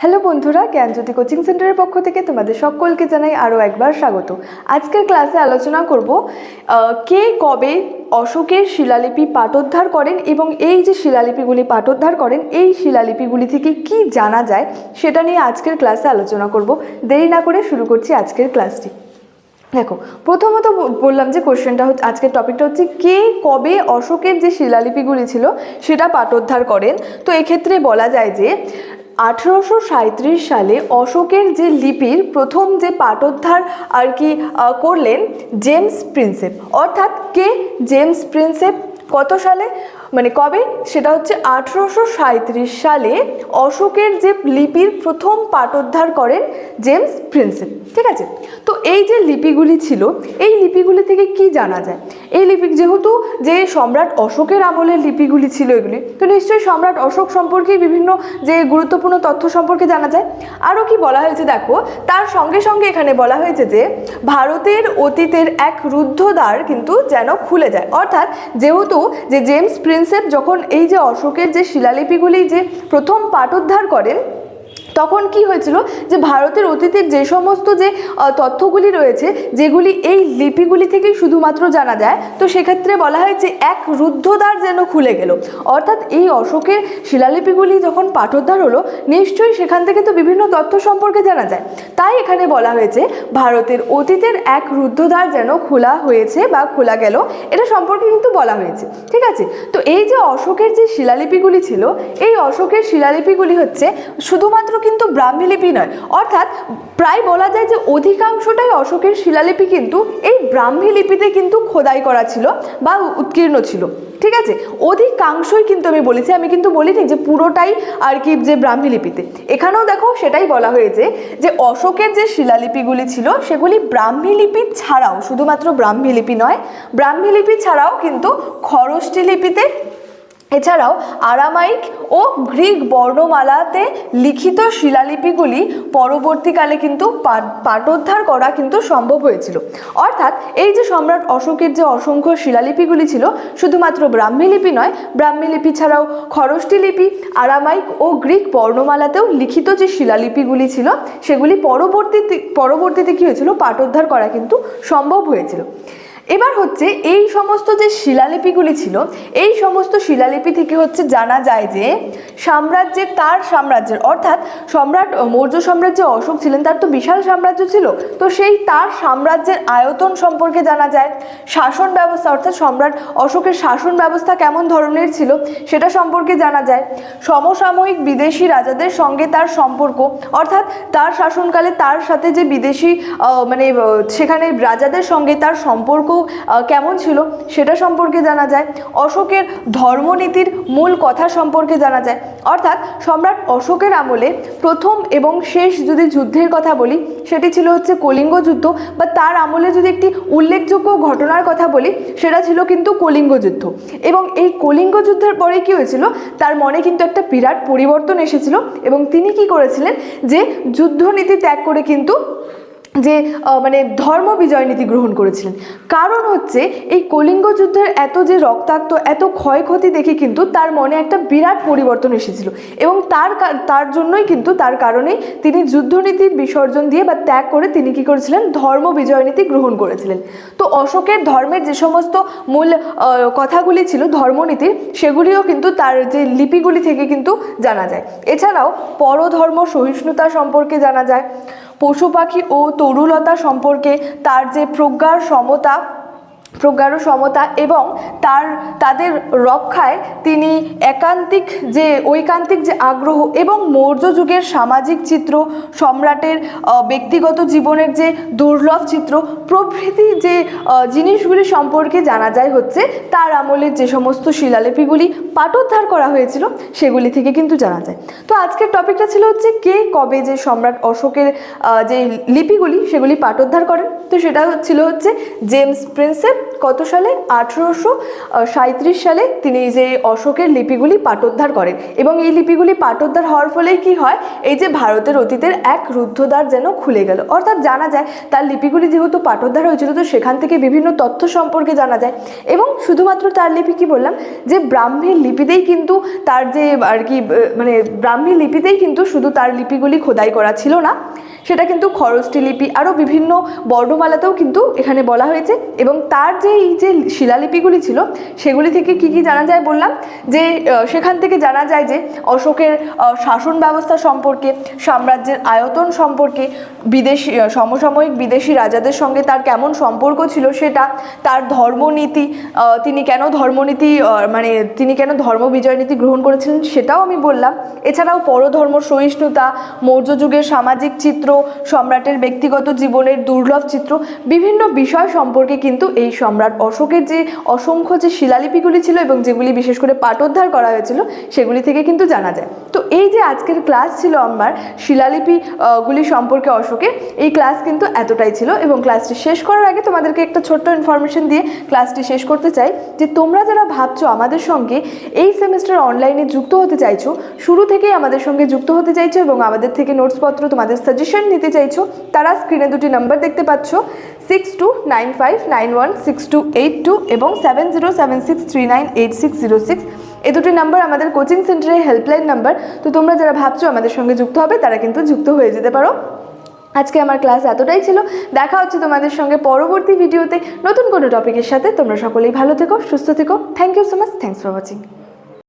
Hello বন্ধুরা, জ্ঞানজ্যোতি coaching সেন্টারের পক্ষ থেকে তোমাদের সকলকে জানাই আরও একবার স্বাগত। আজকের ক্লাসে আলোচনা করব কে কবে অশোকের শিলালিপি পাঠোদ্ধার করেন এবং এই যে শিলালিপিগুলি পাঠোদ্ধার করেন, এই শিলালিপিগুলি থেকে কি জানা যায় সেটা নিয়ে আজকের ক্লাসে আলোচনা করব। দেরি না করে শুরু করছি আজকের ক্লাসটি। দেখো, প্রথমত বললাম যে কোশ্চেনটা হচ্ছে, আজকের টপিকটা হচ্ছে কে কবে অশোকের যে শিলালিপিগুলি ছিল সেটা পাঠোদ্ধার করেন। তো এক্ষেত্রে বলা যায় যে আঠেরোশো সাঁত্রিশ সালে অশোকের যে লিপির প্রথম যে পাঠোদ্ধার আর কি করলেন জেমস প্রিন্সেপ। অর্থাৎ কে? James Prinsep. কত সালে? মানে কবে? সেটা হচ্ছে আঠেরোশো সালে অশোকের যে লিপির প্রথম পাঠোদ্ধার করেন জেমস প্রিন্সেপ ঠিক আছে? তো এই যে লিপিগুলি ছিল, এই লিপিগুলি থেকে কি জানা যায়? এই লিপি যেহেতু যে সম্রাট অশোকের আমলের লিপিগুলি ছিল এগুলি, তো নিশ্চয়ই সম্রাট অশোক সম্পর্কে বিভিন্ন যে গুরুত্বপূর্ণ তথ্য সম্পর্কে জানা যায়। আরও কি বলা হয়েছে দেখো, তার সঙ্গে সঙ্গে এখানে বলা হয়েছে যে ভারতের অতীতের এক রুদ্ধদ্বার কিন্তু যেন খুলে যায়। অর্থাৎ যেহেতু যে জেমস প্রিন্সেপ যখন এই যে অশোকের যে শিলালিপিগুলি যে প্রথম পাঠোদ্ধার করেন তখন কি হয়েছিল যে ভারতের অতীতের যে সমস্ত যে তথ্যগুলি রয়েছে, যেগুলি এই লিপিগুলি থেকেই শুধুমাত্র জানা যায়, তো সেক্ষেত্রে বলা হয় যে এক রুদ্ধদ্বার যেন খুলে গেল। অর্থাৎ এই অশোকের শিলালিপিগুলি যখন পাঠোদ্ধার হলো, নিশ্চয়ই সেখান থেকে তো বিভিন্ন তথ্য সম্পর্কে জানা যায়। তাই এখানে বলা হয়েছে, ভারতের অতীতের এক রুদ্ধদ্বার যেন খোলা হয়েছে বা খোলা গেল, এটা সম্পর্কে কিন্তু বলা হয়েছে। ঠিক আছে? তো এই যে অশোকের যে শিলালিপিগুলি ছিল, এই অশোকের শিলালিপিগুলি হচ্ছে শুধুমাত্র কিন্তু ব্রাহ্মী লিপি নয়। অর্থাৎ প্রায় বলা যায় যে অধিকাংশটাই অশোকের শিলালিপি কিন্তু এই ব্রাহ্মী লিপিতে কিন্তু খোদাই করা ছিল বা উৎকীর্ণ ছিল। ঠিক আছে? অধিকাংশই কিন্তু আমি বলেছি, আমি কিন্তু বলিনি যে পুরোটাই আর কি যে ব্রাহ্মী লিপিতে এখানেও দেখো সেটাই বলা হয়েছে যে অশোকের যে শিলালিপিগুলি ছিল, সেগুলি ব্রাহ্মী লিপি ছাড়াও, শুধুমাত্র ব্রাহ্মী লিপি নয় ব্রাহ্মী লিপি ছাড়াও কিন্তু খরষ্টি লিপিতে এছাড়াও আরামাইক ও গ্রিক বর্ণমালাতে লিখিত শিলালিপিগুলি পরবর্তীকালে কিন্তু পা- পাঠোদ্ধার করা কিন্তু সম্ভব হয়েছিল। অর্থাৎ এই যে সম্রাট অশোকের যে অসংখ্য শিলালিপিগুলি ছিল, শুধুমাত্র ব্রাহ্মী লিপি নয়, ব্রাহ্মী লিপি ছাড়াও খরষ্টি লিপি, আরামাইক ও গ্রিক বর্ণমালাতেও লিখিত যে শিলালিপিগুলি ছিল, সেগুলি পরবর্তীতে পরবর্তীতে কী হয়েছিল? পাঠোদ্ধার করা কিন্তু সম্ভব হয়েছিল। এবার হচ্ছে এই সমস্ত যে শিলালিপিগুলি ছিল, এই সমস্ত শিলালিপি থেকে হচ্ছে জানা যায় যে সাম্রাজ্যের তার সাম্রাজ্যের, অর্থাৎ সম্রাট, মৌর্য সাম্রাজ্যে অশোক ছিলেন, তার তো বিশাল সাম্রাজ্য ছিল। তো সেই তার সাম্রাজ্যের আয়তন সম্পর্কে জানা যায়। শাসন ব্যবস্থা, অর্থাৎ সম্রাট অশোকের শাসন ব্যবস্থা কেমন ধরনের ছিল সেটা সম্পর্কে জানা যায়। সমসাময়িক বিদেশি রাজাদের সঙ্গে তার সম্পর্ক, অর্থাৎ তার শাসনকালে তার সাথে যে বিদেশি মানে সেখানে রাজাদের সঙ্গে তার সম্পর্ক আহ, কেমন ছিল সেটা সম্পর্কে জানা যায়। অশোকের ধর্মনীতির মূল কথা সম্পর্কে জানা যায়। অর্থাৎ সম্রাট অশোকের আমলে প্রথম এবং শেষ যদি যুদ্ধের কথা বলি সেটি ছিল হচ্ছে কলিঙ্গ যুদ্ধ বা তার আমলে যদি একটি উল্লেখযোগ্য ঘটনার কথা বলি সেটা ছিল কিন্তু কলিঙ্গ যুদ্ধ। এবং এই কলিঙ্গ যুদ্ধের পরে কি হয়েছিল তার মনে কিন্তু একটা বিরাট পরিবর্তন এসেছিল এবং তিনি কি করেছিলেন যে যুদ্ধনীতি ত্যাগ করে কিন্তু যে মানে ধর্ম বিজয় নীতি গ্রহণ করেছিলেন। কারণ হচ্ছে, এই কলিঙ্গ যুদ্ধের এত যে রক্তাক্ত, এত ক্ষয়ক্ষতি দেখে কিন্তু তার মনে একটা বিরাট পরিবর্তন এসেছিল। এবং তার তার জন্যই কিন্তু, তার কারণে তিনি যুদ্ধনীতির বিসর্জন দিয়ে বা ত্যাগ করে তিনি কি করেছিলেন? ধর্ম বিজয় নীতি গ্রহণ করেছিলেন। তো অশোকের ধর্মের যে সমস্ত মূল কথাগুলি ছিল, ধর্মনীতির, সেগুলিও কিন্তু তার যে লিপিগুলি থেকে কিন্তু জানা যায়। এছাড়াও পরধর্ম সহিষ্ণুতা সম্পর্কে জানা যায়। পশু পাখি ও তরুলতা সম্পর্কে তার যে প্রজ্ঞার সমতা প্রজ্ঞার সমতা এবং তার, তাদের রক্ষায় তিনি একান্তিক যে, ঐকান্তিক যে আগ্রহ এবং মৌর্য যুগের সামাজিক চিত্র, সম্রাটের ব্যক্তিগত জীবনের যে দুর্লভ চিত্র, প্রভৃতি যে জিনিসগুলি সম্পর্কে জানা যায় হচ্ছে, তার আমলের যে সমস্ত শিলালিপিগুলি পাঠোদ্ধার করা হয়েছিল, সেগুলি থেকে কিন্তু জানা যায়। তো আজকের টপিকটা ছিল হচ্ছে, কে কবে যে সম্রাট অশোকের যে লিপিগুলি, সেগুলি পাঠোদ্ধার করেন? তো সেটা ছিল হচ্ছে, জেমস প্রিন্সেপ কত সালে? আঠেরোশো সাঁত্রিশ সালে তিনি যে অশোকের লিপিগুলি পাটোদ্ধার করেন। এবং এই লিপিগুলি পাটোদ্ধার হওয়ার ফলেই কি হয়? এই যে ভারতের অতীতের এক রুদ্ধদ্বার যেন খুলে গেল। অর্থাৎ জানা যায়, তার লিপিগুলি যেহেতু পাটোদ্ধার হয়েছিল, তো সেখান থেকে বিভিন্ন তথ্য সম্পর্কে জানা যায়। এবং শুধুমাত্র তার লিপি কি বললাম? যে ব্রাহ্মী লিপিতেই কিন্তু তার যে আর কি মানে ব্রাহ্মী লিপিতেই কিন্তু শুধু তার লিপিগুলি খোদাই করা ছিল না। সেটা কিন্তু খরচটি লিপি আরও বিভিন্ন বর্ণমালাতেও কিন্তু এখানে বলা হয়েছে। এবং তার এই যে শিলালিপিগুলি ছিল, সেগুলি থেকে কি কি জানা যায় বললাম? যে সেখান থেকে জানা যায় যে অশোকের শাসন ব্যবস্থা সম্পর্কে, সাম্রাজ্যের আয়তন সম্পর্কে, বিদেশি সমসাময়িক বিদেশি রাজাদের সঙ্গে তার কেমন সম্পর্ক ছিল সেটা, তার ধর্মনীতি তিনি কেন ধর্মনীতি মানে তিনি কেন ধর্ম বিজয় নীতি গ্রহণ করেছিলেন সেটাও আমি বললাম। এছাড়াও পরধর্ম, সহিষ্ণুতা, মৌর্য যুগের সামাজিক চিত্র, সম্রাটের ব্যক্তিগত জীবনের দুর্লভ চিত্র, বিভিন্ন বিষয় সম্পর্কে কিন্তু এই সম্রাট অশোকের যে অসংখ্য যে শিলালিপিগুলি ছিল এবং যেগুলি বিশেষ করে পাঠোদ্ধার করা হয়েছিল, সেগুলি থেকে কিন্তু জানা যায়। তো এই যে আজকের ক্লাস ছিল আমার শিলালিপি গুলি সম্পর্কে অশোকের, এই ক্লাস কিন্তু এতটাই ছিল এবং ক্লাসটি শেষ করার আগে তোমাদেরকে একটা ছোট্ট ইনফরমেশন দিয়ে ক্লাসটি শেষ করতে চাই যে তোমরা যারা ভাবছ আমাদের সঙ্গে এই সেমিস্টার অনলাইনে যুক্ত হতে চাইছো, শুরু থেকেই আমাদের সঙ্গে যুক্ত হতে চাইছো এবং আমাদের থেকে নোটসপত্র তোমাদের সাজেশন নিতে চাইছো, তারা স্ক্রিনে দুটি নাম্বার দেখতে পাচ্ছ six two nine five nine one six two eight two এবং seven zero seven six three nine eight six zero six এই দুটি নাম্বার আমাদের কোচিং সেন্টারের হেল্পলাইন নাম্বার তো তোমরা যারা ভাবছ আমাদের সঙ্গে যুক্ত হবে, তারা কিন্তু যুক্ত হয়ে যেতে পারো। আজকে আমার ক্লাস এতটাই ছিল। দেখা হচ্ছে তোমাদের সঙ্গে পরবর্তী ভিডিওতে নতুন কোনো টপিকের সাথে তোমরা সকলেই ভালো থেকো, সুস্থ থেকো। Thank you so much thanks for watching